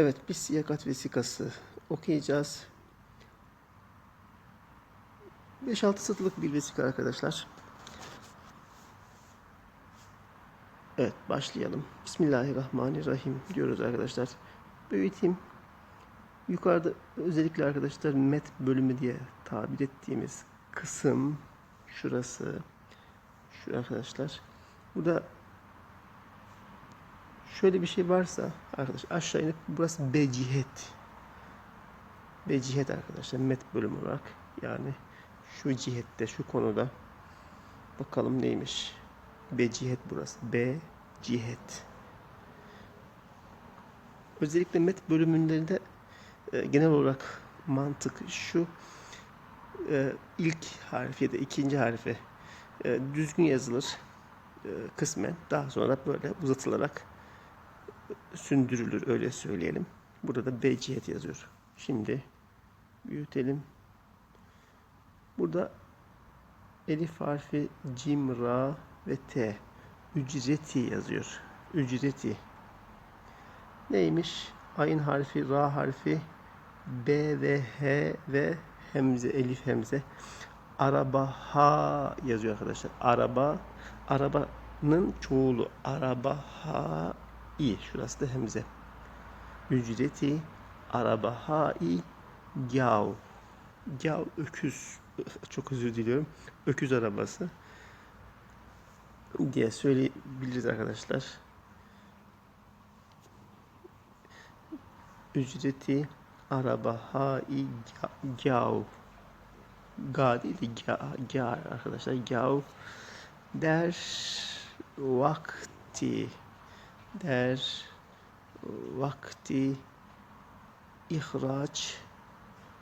Evet, bir siyakat vesikası okuyacağız. 5-6 satırlık bir vesika arkadaşlar. Evet, başlayalım. Bismillahirrahmanirrahim diyoruz arkadaşlar. Büyüteyim. Yukarıda özellikle arkadaşlar met bölümü diye tabir ettiğimiz kısım şurası. Şu arkadaşlar. Burada şöyle bir şey varsa arkadaş aşağı inip burası B cihet. Arkadaşlar met bölümü olarak yani şu cihette şu konuda bakalım neymiş. B burası. B cihet. Özellikle met bölümünde e, genel olarak mantık şu e, ilk harfi ya da ikinci harfi e, düzgün yazılır e, kısmen daha sonra böyle uzatılarak sündürülür öyle söyleyelim. Burada da B cihet yazıyor. Şimdi büyütelim. Burada elif harfi cim, ra ve t ücreti yazıyor. Ücreti. Neymiş? Ayın harfi, ra harfi, b ve h ve hemze, elif hemze. Araba ha yazıyor arkadaşlar. Araba, arabanın çoğulu. Araba ha i. Şurası da hemze. Ücreti araba yav. Yav öküz. Çok özür diliyorum. Öküz arabası diye söyleyebiliriz arkadaşlar. Ücreti araba yav. Ga değil de ga, ga arkadaşlar. Gav der vakti der vakti ihraç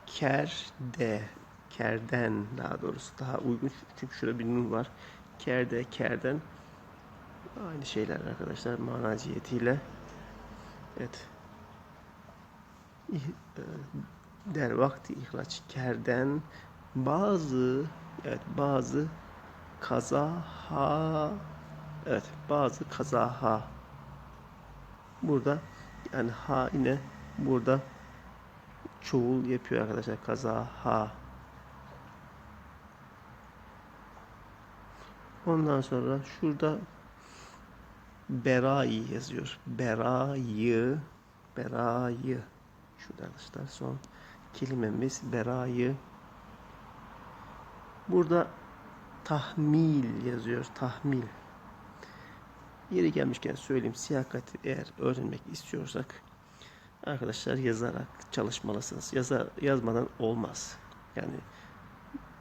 kerde kerden daha doğrusu daha uygun. Çünkü şurada bir nun var. Kerde kerden. Aynı şeyler arkadaşlar manaciyetiyle. Evet. İh- e, der vakti ihraç kerden bazı evet bazı kazaha evet bazı kazaha burada yani ha yine burada çoğul yapıyor arkadaşlar. Kazaha ondan sonra şurada berayı yazıyor. Berayı berayı. Şurada arkadaşlar son kelimemiz berayı. Burada tahmil yazıyor tahmil Yeri gelmişken söyleyeyim siyakati eğer öğrenmek istiyorsak arkadaşlar yazarak çalışmalısınız. Yaza, yazmadan olmaz. Yani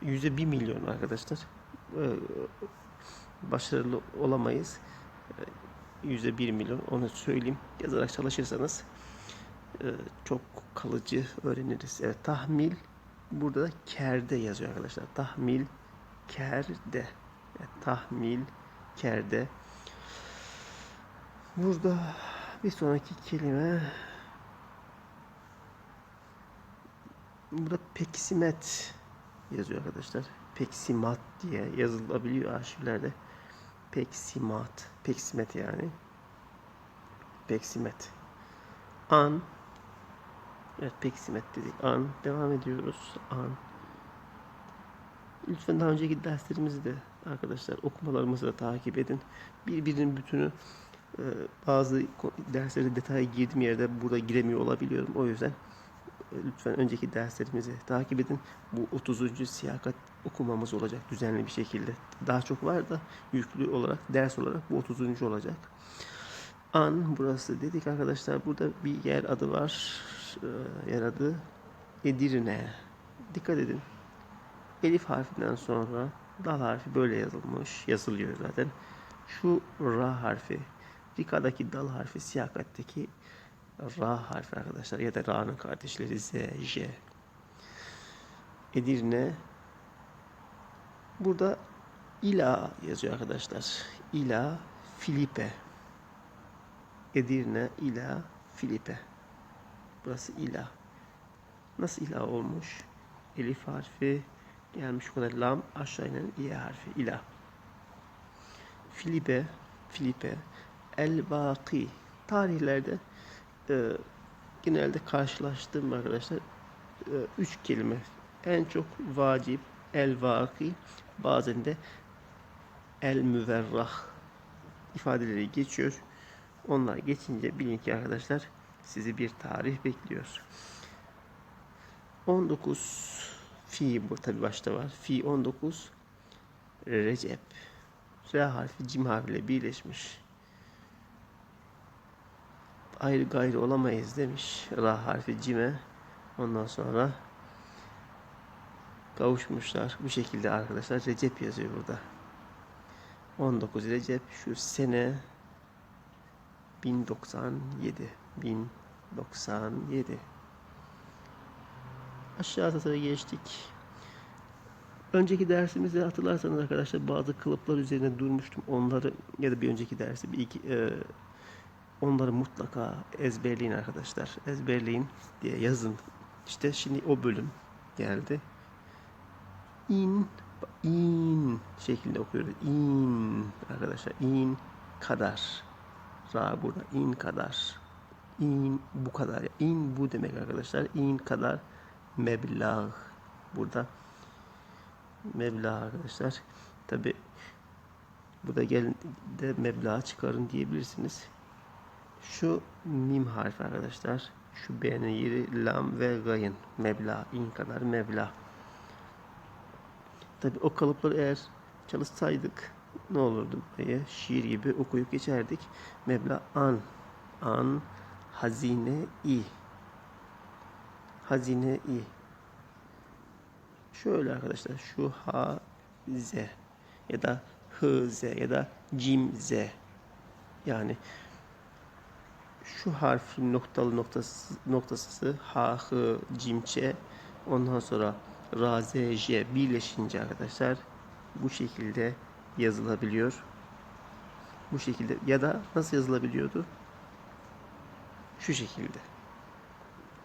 yüzde bir milyon arkadaşlar e, başarılı olamayız. Yüzde bir milyon onu söyleyeyim. Yazarak çalışırsanız e, çok kalıcı öğreniriz. Evet tahmil burada da kerde yazıyor arkadaşlar. Tahmil kerde. Evet, tahmil kerde. Burada bir sonraki kelime burada peksimet yazıyor arkadaşlar. Peksimat diye yazılabiliyor arşivlerde. Peksimat. Peksimet yani. Peksimet. An. Evet peksimet dedik. An. Devam ediyoruz. An. Lütfen daha önceki derslerimizi de arkadaşlar okumalarımızı da takip edin. Birbirinin bütünü bazı derslere detaya girdiğim yerde burada giremiyor olabiliyorum. O yüzden e, lütfen önceki derslerimizi takip edin. Bu 30. siyakat okumamız olacak düzenli bir şekilde. Daha çok var da yüklü olarak, ders olarak bu 30. olacak. An burası dedik arkadaşlar. Burada bir yer adı var. Ee, yer adı Edirne. Dikkat edin. Elif harfinden sonra dal harfi böyle yazılmış. Yazılıyor zaten. Şu ra harfi Rika'daki dal harfi siyakatteki ra harfi arkadaşlar ya da ra'nın kardeşleri z, j. Edirne burada ila yazıyor arkadaşlar. İla Filipe. Edirne ila Filipe. Burası ila. Nasıl ila olmuş? Elif harfi gelmiş o kadar lam aşağı inen i harfi ila. Filipe Filipe El Baki tarihlerde e, genelde karşılaştığım arkadaşlar e, üç kelime. En çok vacip, el vaki, bazen de el müverrah ifadeleri geçiyor. Onlar geçince bilin ki arkadaşlar sizi bir tarih bekliyor. 19 fi bu tabi başta var. Fi 19 Recep. R harfi cim harfiyle birleşmiş. Ayrı gayrı olamayız demiş. Ra harfi cime. Ondan sonra kavuşmuşlar. Bu şekilde arkadaşlar Recep yazıyor burada. 19 Recep şu sene 1097 1097 Aşağıda da geçtik. Önceki dersimizde hatırlarsanız arkadaşlar bazı kılıflar üzerine durmuştum. Onları ya da bir önceki dersi bir iki e, onları mutlaka ezberleyin arkadaşlar. Ezberleyin diye yazın. İşte şimdi o bölüm geldi. İn in şeklinde okuyoruz. İn arkadaşlar. in kadar. Ra burada in kadar. İn bu kadar. İn bu demek arkadaşlar. İn kadar meblağ burada meblağ arkadaşlar. Tabi burada gelin de meblağı çıkarın diyebilirsiniz. Şu mim harfi arkadaşlar. Şu B'nin yeri lam ve gayın. Meblağ. in kadar meblağ. Tabi o kalıpları eğer çalışsaydık ne olurdu buraya? Şiir gibi okuyup geçerdik. Meblağ an. An. Hazine i. Hazine i. Şöyle arkadaşlar şu ha z ya da hı z ya da cim z yani şu harfin noktalı noktası noktası ha hı cim ç ondan sonra ra z j birleşince arkadaşlar bu şekilde yazılabiliyor. Bu şekilde ya da nasıl yazılabiliyordu? Şu şekilde.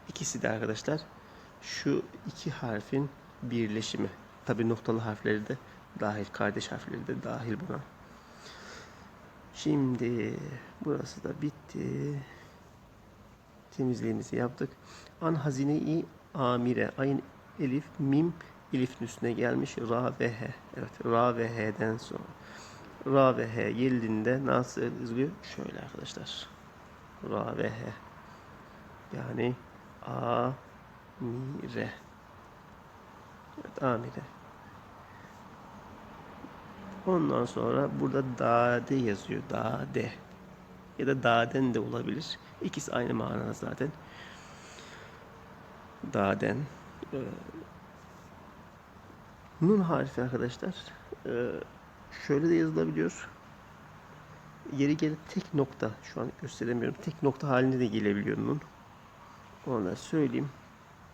İkisi de arkadaşlar şu iki harfin birleşimi. Tabi noktalı harfleri de dahil, kardeş harfleri de dahil buna. Şimdi burası da bitti. Temizliğimizi yaptık. An hazine-i amire. Ayın elif, mim elifin üstüne gelmiş. Ra ve he. Evet, ra ve he'den sonra. Ra ve he geldiğinde nasıl yazılıyor? Şöyle arkadaşlar. Ra ve he. Yani amire. Evet, amire. Ondan sonra burada dade yazıyor. Dade. Ya da daden de olabilir. İkisi aynı manada zaten. Daden. Ee, nun harfi arkadaşlar. Ee, şöyle de yazılabiliyor. Yeri gelip tek nokta. Şu an gösteremiyorum. Tek nokta halinde de gelebiliyor nun. Onu söyleyeyim.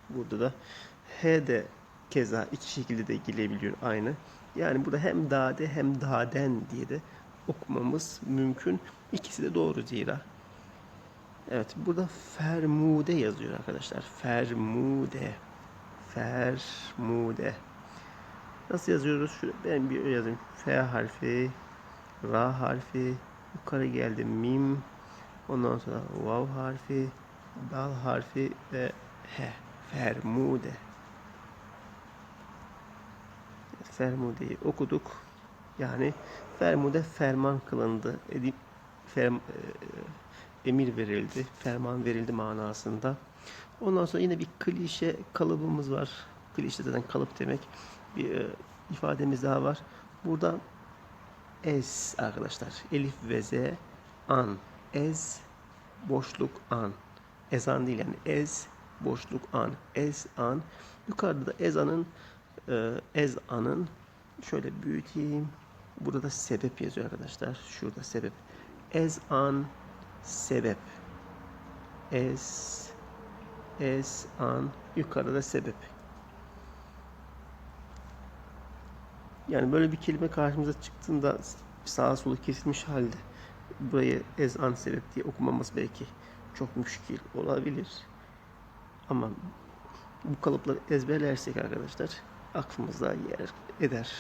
Burada da H de keza iki şekilde de gelebiliyor aynı. Yani burada hem dade hem daden diye de okumamız mümkün. İkisi de doğru zira. Evet burada fermude yazıyor arkadaşlar. Fermude. Fermude. Nasıl yazıyoruz? Şöyle ben bir yazayım. F harfi, Ra harfi, yukarı geldi mim, ondan sonra vav harfi, dal harfi ve he. Fermude. Fermude'yi okuduk. Yani Fermude ferman kılındı. Edip ferm, e, emir verildi. Ferman verildi manasında. Ondan sonra yine bir klişe kalıbımız var. Klişe zaten kalıp demek. Bir e, ifademiz daha var. Burada es arkadaşlar. Elif ve z an. Ez boşluk an. Ezan değil yani ez boşluk an. Ez an. Yukarıda da ezanın e, ezanın şöyle büyüteyim. Burada da sebep yazıyor arkadaşlar. Şurada sebep. Ezan sebep. Ez ez an yukarıda sebep. Yani böyle bir kelime karşımıza çıktığında sağa solu kesilmiş halde burayı ez an sebep diye okumamız belki çok müşkil olabilir. Ama bu kalıpları ezberlersek arkadaşlar aklımızda yer eder.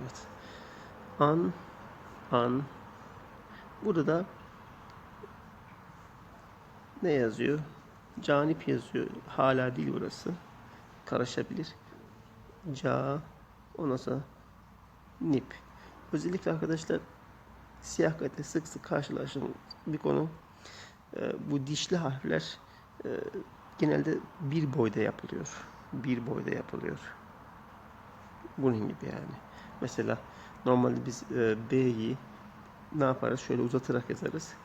Evet. An, an. Burada da ne yazıyor? Canip yazıyor. Hala değil burası. Karışabilir. Ca ondan sonra nip. Özellikle arkadaşlar siyah kalite sık sık karşılaştığım bir konu. Ee, bu dişli harfler e, genelde bir boyda yapılıyor. Bir boyda yapılıyor. Bunun gibi yani. Mesela normalde biz e, B'yi ne yaparız? Şöyle uzatarak yazarız.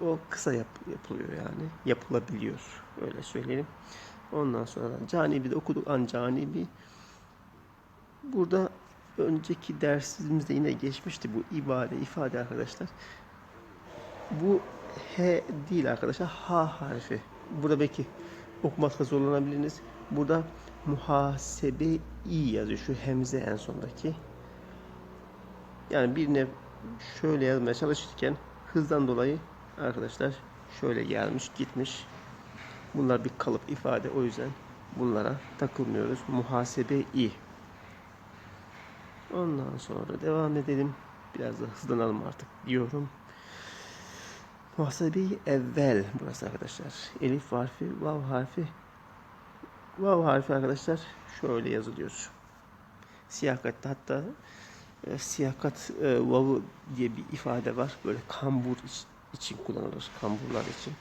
O kısa yap, yapılıyor yani. Yapılabiliyor. Öyle söyleyelim. Ondan sonra canibi de okuduk. An canibi. Burada önceki dersimizde yine geçmişti bu ibare, ifade arkadaşlar. Bu H değil arkadaşlar. H harfi. Burada belki okumakta zorlanabilirsiniz. Burada muhasebe i yazıyor. Şu hemze en sondaki. Yani birine şöyle yazmaya çalışırken hızdan dolayı arkadaşlar şöyle gelmiş gitmiş. Bunlar bir kalıp ifade o yüzden bunlara takılmıyoruz. Muhasebe i. Ondan sonra devam edelim. Biraz da hızlanalım artık diyorum. muhasebe evvel burası arkadaşlar. Elif harfi, vav harfi. Vav harfi arkadaşlar şöyle yazılıyor. Siyah katta hatta e, siyah kat e, vavı diye bir ifade var. Böyle kambur için kullanılır. Kamburlar için.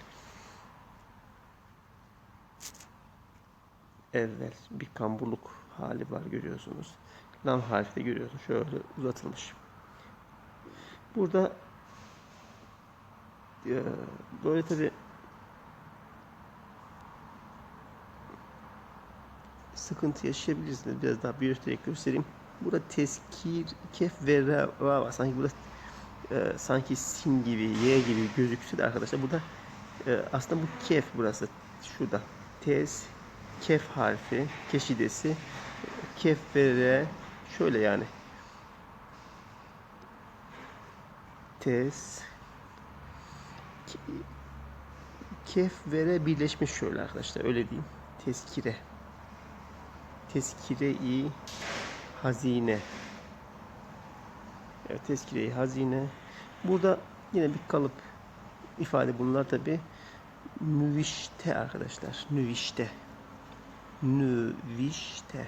Evvel bir kamburluk hali var görüyorsunuz. Lam harfi de görüyorsunuz. Şöyle uzatılmış. Burada e, böyle tabi sıkıntı yaşayabilirsiniz. Biraz daha büyüterek göstereyim. Burada teskir, kef ve ra var. Sanki burada e, sanki sin gibi, y gibi gözükse de arkadaşlar burada e, aslında bu kef burası. Şurada. Tez, kef harfi, keşidesi, kef ve re şöyle yani. Tez, ke- kef ve re birleşmiş şöyle arkadaşlar öyle diyeyim. Tezkire. Tezkire-i hazine. Evet, tezkire-i hazine. Burada yine bir kalıp ifade bunlar tabi. Nüvişte arkadaşlar. Nüvişte. Nüvişte.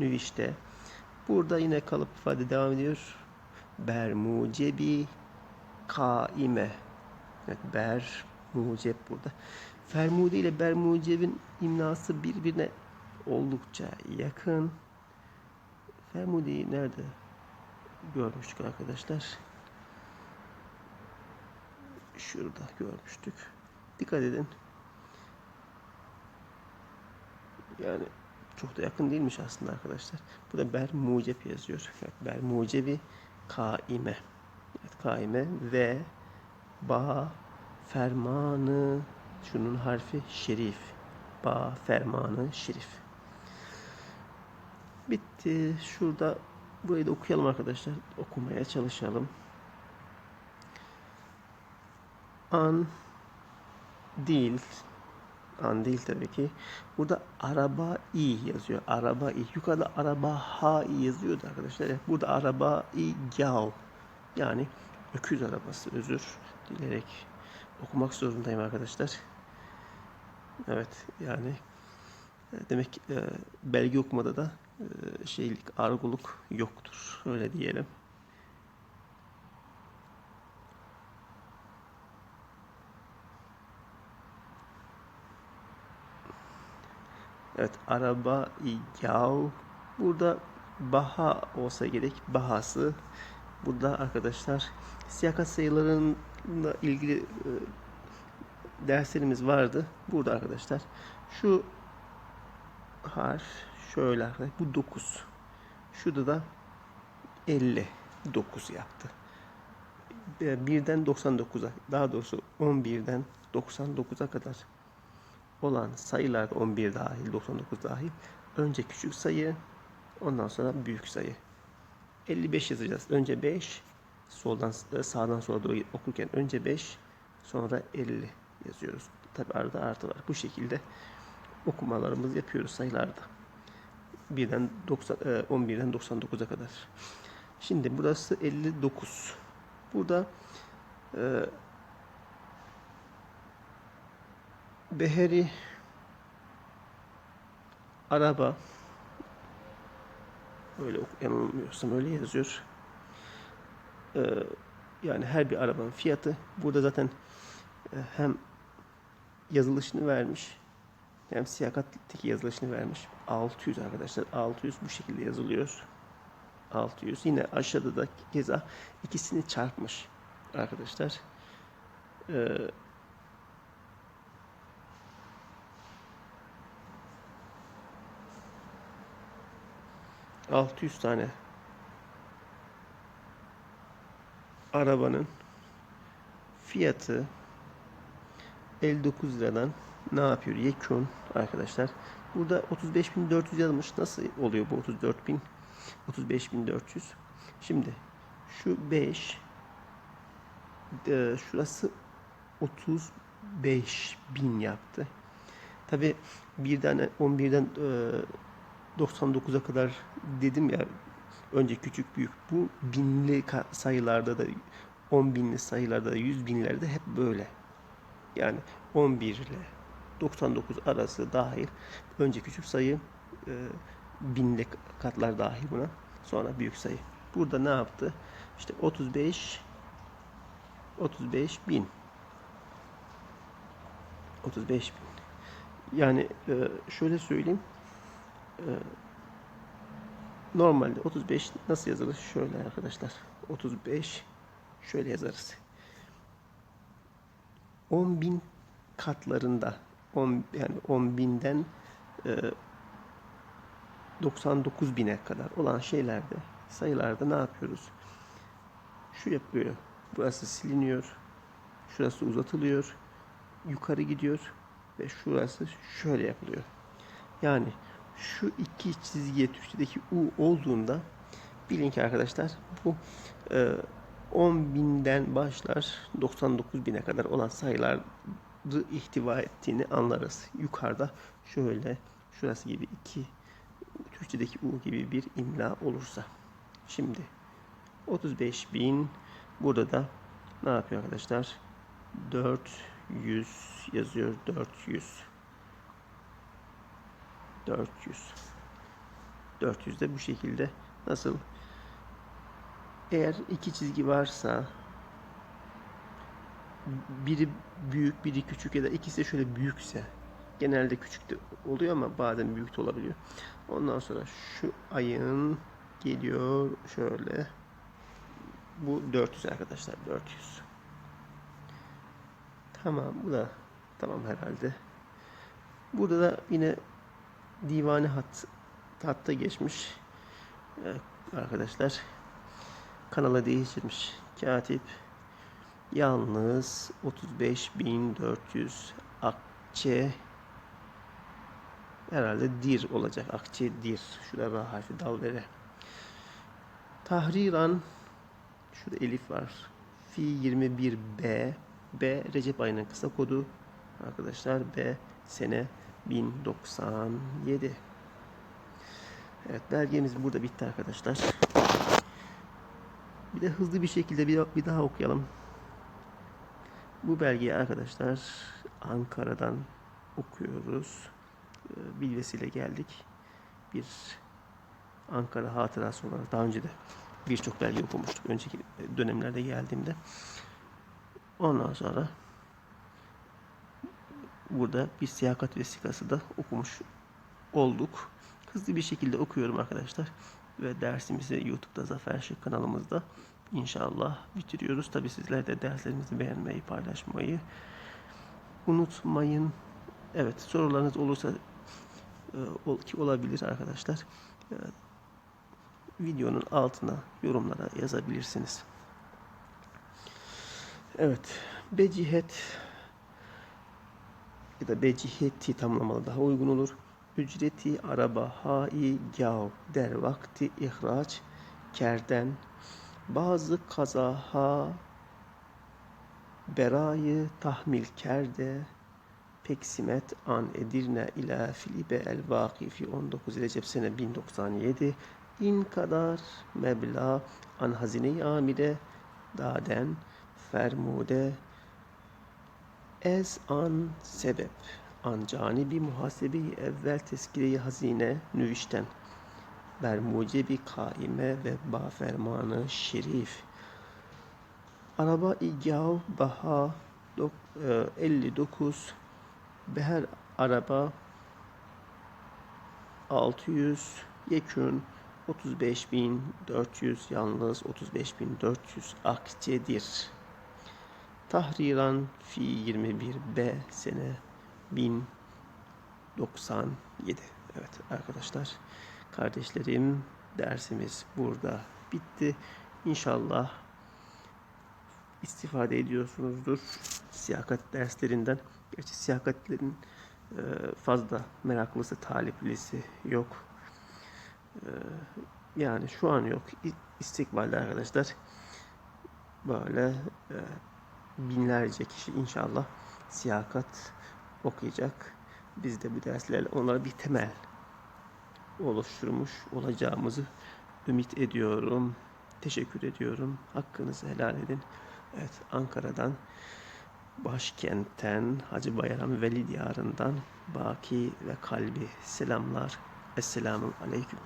Nüvişte. Burada yine kalıp ifade devam ediyor. Bermucebi kaime. Evet, ber muceb burada. Fermude ile bermucebin imlası birbirine oldukça yakın. Fermude'yi nerede görmüştük arkadaşlar? Şurada görmüştük. Dikkat edin. Yani çok da yakın değilmiş aslında arkadaşlar. Burada ber mucep yazıyor. Evet, ber mucebi kaime. Evet, kaime ve ba fermanı şunun harfi şerif. Ba fermanı şerif. Bitti. Şurada burayı da okuyalım arkadaşlar. Okumaya çalışalım. An değil. An değil tabii ki. Burada araba i yazıyor. Araba i. Yukarıda araba ha i yazıyordu arkadaşlar. Burada araba i yav. Yani öküz arabası. Özür dilerek okumak zorundayım arkadaşlar. Evet yani e, demek e, belge okumada da şeylik, argoluk yoktur. Öyle diyelim. Evet, araba yav. Burada baha olsa gerek. Bahası. Burada arkadaşlar siyakat sayılarıyla ilgili e, derslerimiz vardı. Burada arkadaşlar şu harf şöyle bu 9. Şurada da 59 yaptı. E, Birden 99'a daha doğrusu 11'den 99'a kadar olan sayılar 11 dahil 99 dahil önce küçük sayı ondan sonra büyük sayı 55 yazacağız. Önce 5 soldan e, sağdan sola doğru okurken önce 5 sonra 50 yazıyoruz. Tabi arada artı var. Bu şekilde okumalarımızı yapıyoruz sayılarda. Birden 90, e, 11'den 99'a kadar. Şimdi burası 59. Burada e, Beheri araba öyle yanılmıyorsam öyle yazıyor. Ee, yani her bir arabanın fiyatı burada zaten e, hem yazılışını vermiş hem siyakattaki yazılışını vermiş. 600 arkadaşlar. 600 bu şekilde yazılıyor. 600. Yine aşağıda da keza ikisini çarpmış arkadaşlar. Ee, ...600 tane... ...arabanın... ...fiyatı... ...59 liradan... ...ne yapıyor? Yekun arkadaşlar... ...burada 35.400 yazmış... ...nasıl oluyor bu 34.000... ...35.400... ...şimdi... ...şu 5... e, ...şurası... ...35.000 yaptı... Tabi birden 11'den e, 99'a kadar dedim ya önce küçük büyük. Bu binli sayılarda da 10 binli sayılarda da 100 binlerde hep böyle. Yani 11 ile 99 arası dahil önce küçük sayı e, binli katlar dahil buna sonra büyük sayı. Burada ne yaptı? İşte 35 35 bin 35 bin yani e, şöyle söyleyeyim. E, normalde 35 nasıl yazılır? Şöyle arkadaşlar. 35 şöyle yazarız. 10 bin katlarında 10 yani 10 binden e, 99 bine kadar olan şeylerde sayılarda ne yapıyoruz? Şu yapılıyor. Burası siliniyor. Şurası uzatılıyor. Yukarı gidiyor ve şurası şöyle yapılıyor. Yani şu iki çizgiye Türkçedeki U olduğunda bilin ki arkadaşlar bu e, 10 binden başlar 99 bine kadar olan sayıları ihtiva ettiğini anlarız. Yukarıda şöyle şurası gibi iki Türkçedeki U gibi bir imla olursa. Şimdi 35 bin burada da ne yapıyor arkadaşlar? 400 yazıyor 400 400 400 de bu şekilde nasıl eğer iki çizgi varsa biri büyük biri küçük ya da ikisi de şöyle büyükse genelde küçük de oluyor ama bazen büyük de olabiliyor. Ondan sonra şu ayın geliyor şöyle. Bu 400 arkadaşlar 400 tamam bu da tamam herhalde. Burada da yine divane hat hatta geçmiş. Arkadaşlar kanala değiştirmiş. Katip yalnız 35.400 akçe herhalde dir olacak akçe dir. Şurada ra harfi dal vere. Tahriran şurada elif var. Fi 21b b Recep ayının kısa kodu. Arkadaşlar b sene 1097 Evet belgemiz burada bitti arkadaşlar. Bir de hızlı bir şekilde bir, bir daha okuyalım. Bu belgeyi arkadaşlar Ankara'dan okuyoruz. Ee, Bilvesiyle geldik. Bir Ankara hatırası olarak daha önce de birçok belge okumuştuk önceki dönemlerde geldiğimde. Ondan sonra burada bir siyakat vesikası da okumuş olduk. Hızlı bir şekilde okuyorum arkadaşlar. Ve dersimizi YouTube'da Zafer Şık kanalımızda inşallah bitiriyoruz. Tabi sizler de derslerimizi beğenmeyi, paylaşmayı unutmayın. Evet sorularınız olursa e, ki olabilir arkadaşlar. E, videonun altına yorumlara yazabilirsiniz. Evet. Becihet ya da beciheti tamlamalı daha uygun olur. Ücreti araba hai gav der vakti ihraç kerden bazı kazaha berayı tahmil kerde peksimet an edirne ila filibe el vakifi 19 Recep sene 1097 in kadar meblağ an hazine-i amire daden fermude. Ez an sebep Ancani bir muhasebeyi evvel tezkire-i hazine nüvişten ber mucebi kaime ve ba fermanı şerif. Araba igav baha dok- e, 59 beher araba 600 yekün 35.400 yalnız 35.400 akçedir. Tahriran fi 21B sene 1097. Evet arkadaşlar kardeşlerim dersimiz burada bitti. İnşallah istifade ediyorsunuzdur siyakat derslerinden. Gerçi siyakatlerin e, fazla meraklısı, taliplisi yok. E, Yani şu an yok. İstikbalde arkadaşlar böyle e, binlerce kişi inşallah siyakat okuyacak. Biz de bu derslerle onlara bir temel oluşturmuş olacağımızı ümit ediyorum. Teşekkür ediyorum. Hakkınızı helal edin. Evet Ankara'dan başkentten Hacı Bayram Veli Diyarı'ndan Baki ve Kalbi selamlar. Esselamu Aleyküm.